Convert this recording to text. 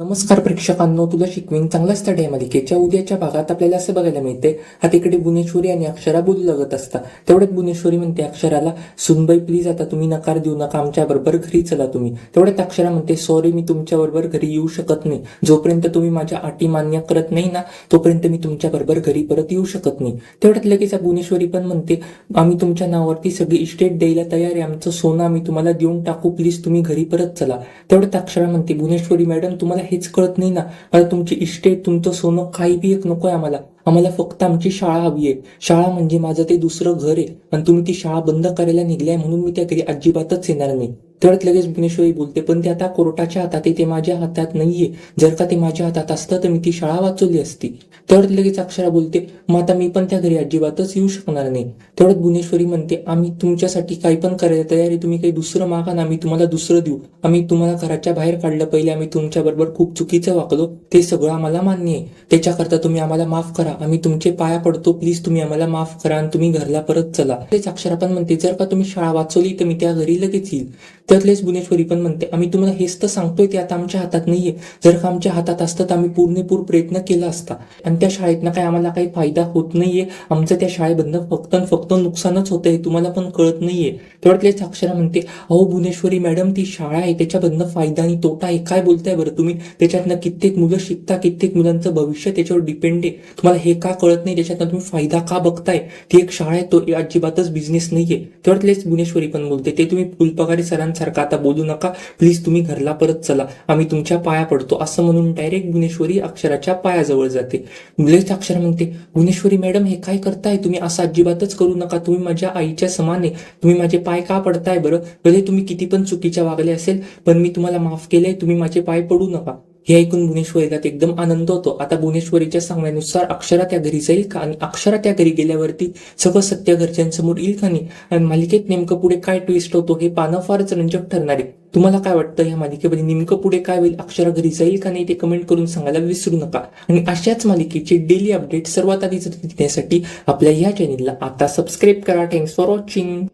नमस्कार प्रेक्षकांनो तुला शिकवीन चांगला स्टडी आहे मालिकेच्या उद्याच्या भागात आपल्याला असं बघायला मिळते हा तिकडे बुनेश्वरी आणि अक्षरा बोलू लागत असता. तेवढ्यात बुनेश्वरी म्हणते अक्षराला सुनबाई प्लीज आता तुम्ही नकार देऊ नका आमच्या बरोबर घरी चला तुम्ही. तेवढ्यात अक्षरा म्हणते सॉरी मी तुमच्या बरोबर घरी येऊ शकत नाही. जोपर्यंत तुम्ही माझ्या अटी मान्य करत नाही ना तोपर्यंत मी तुमच्या बरोबर घरी परत येऊ शकत नाही. तेवढ्यात लगेच बुनेश्वरी पण म्हणते आम्ही तुमच्या नावावरती सगळी इस्टेट द्यायला तयार आहे. आमचं सोनं आम्ही तुम्हाला देऊन टाकू. प्लीज तुम्ही घरी परत चला. तेवढ्यात अक्षरा म्हणते भुवनेश्वरी मॅडम तुम्हाला हेच कळत नाही ना. मला तुमची इस्टेट तुमचं सोनं काही बी एक नको आहे आम्हाला. आम्हाला फक्त आमची शाळा हवी आहे. शाळा म्हणजे माझं ते दुसरं घर आहे. आणि तुम्ही ती शाळा बंद करायला निघल्याय म्हणून मी त्या घरी अजिबातच येणार नाही. तरच लगेच भुवनेश्वरी बोलते पण ते आता कोर्टाच्या हातात आहे ते माझ्या हातात नाहीये. जर का ते माझ्या हातात असतं तर मी ती शाळा वाचवली असती. तर लगेच अक्षरा बोलते मग आता मी पण त्या घरी अजिबातच येऊ शकणार नाही. तेवढ्यात भुवनेश्वरी म्हणते आम्ही तुमच्यासाठी काही पण करायला तयार आहे तुम्ही काही दुसरं मागा ना आम्ही तुम्हाला दुसरं देऊ. आम्ही तुम्हाला घराच्या बाहेर काढलं पहिले आम्ही तुमच्या बरोबर खूप चुकीचं वागलो ते सगळं आम्हाला मान्य आहे. त्याच्याकरता तुम्ही आम्हाला माफ करा आम्ही तुमचे पाया पडतो प्लीज तुम्ही आम्हाला माफ करा आणि तुम्ही घरला परत चला. तेच अक्षरा पण म्हणते जर का तुम्ही शाळा वाचवली तर मी त्या घरी लगेच येईल. त्यातलेच भुवनेश्वरी पण म्हणते आम्ही तुम्हाला हेच तर सांगतोय ते आता आमच्या हातात नाहीये. जर का आमच्या हातात असतं तर आम्ही पूर्णपूर प्रयत्न केला असता. आणि त्या शाळेतनं काय आम्हाला काही फायदा होत नाहीये. आमचं त्या शाळेबद्दल फक्त आणि फक्त नुकसानच होतंय हे तुम्हाला पण कळत नाहीये. तेवढ्यातलेच अक्षरा म्हणते अहो भुवनेश्वरी मॅडम ती शाळा आहे त्याच्याबद्दल फायदा आणि तोटा आहे. काय बोलताय बरं तुम्ही? त्याच्यातनं कित्येक मुलं शिकता कित्येक मुलांचं भविष्य त्याच्यावर डिपेंड आहे. तुम्हाला हे का कळत नाही? त्याच्यातनं तुम्ही फायदा का बघताय? ती एक शाळा आहे तो अजिबातच बिझनेस नाहीये. तेवढ्यातलेच भुवनेश्वरी पण बोलते ते तुम्ही फुलपगारी सारखं आता बोलू नका. प्लीज तुम्ही घरला परत चला. आम्ही तुमच्या पाया पडतो. असं म्हणून डायरेक्ट गुणेश्वरी अक्षराच्या पायाजवळ जाते. मुलेच अक्षर म्हणते गुणेश्वरी मॅडम हे काय करताय तुम्ही? असं अजिबातच करू नका. तुम्ही माझ्या आईच्या समान आहे. तुम्ही माझे पाय का पडताय बरं? भले तुम्ही किती पण चुकीच्या वागले असेल पण मी तुम्हाला माफ केलंय. तुम्ही माझे पाय पडू नका. हे ऐकून भुवनेश्वरीला एकदम आनंद होतो. आता भुवनेश्वरीच्या सांगण्यानुसार अक्षरा त्या घरी जाईल का आणि अक्षरा त्या घरी गेल्यावरती सगळं सत्य घरच्यांसमोर येईल का नाही? आणि मालिकेत नेमकं पुढे काय ट्विस्ट होतो हे पानं फारच रंजक ठरणार आहे. तुम्हाला काय वाटतं? या मालिकेमध्ये नेमकं पुढे काय होईल? अक्षरा घरी जाईल का नाही ते कमेंट करून सांगायला विसरू नका. आणि अशाच मालिकेचे डेली अपडेट सर्वात आधी देण्यासाठी आपल्या या चॅनेलला आता सबस्क्राईब करा. Thanks for watching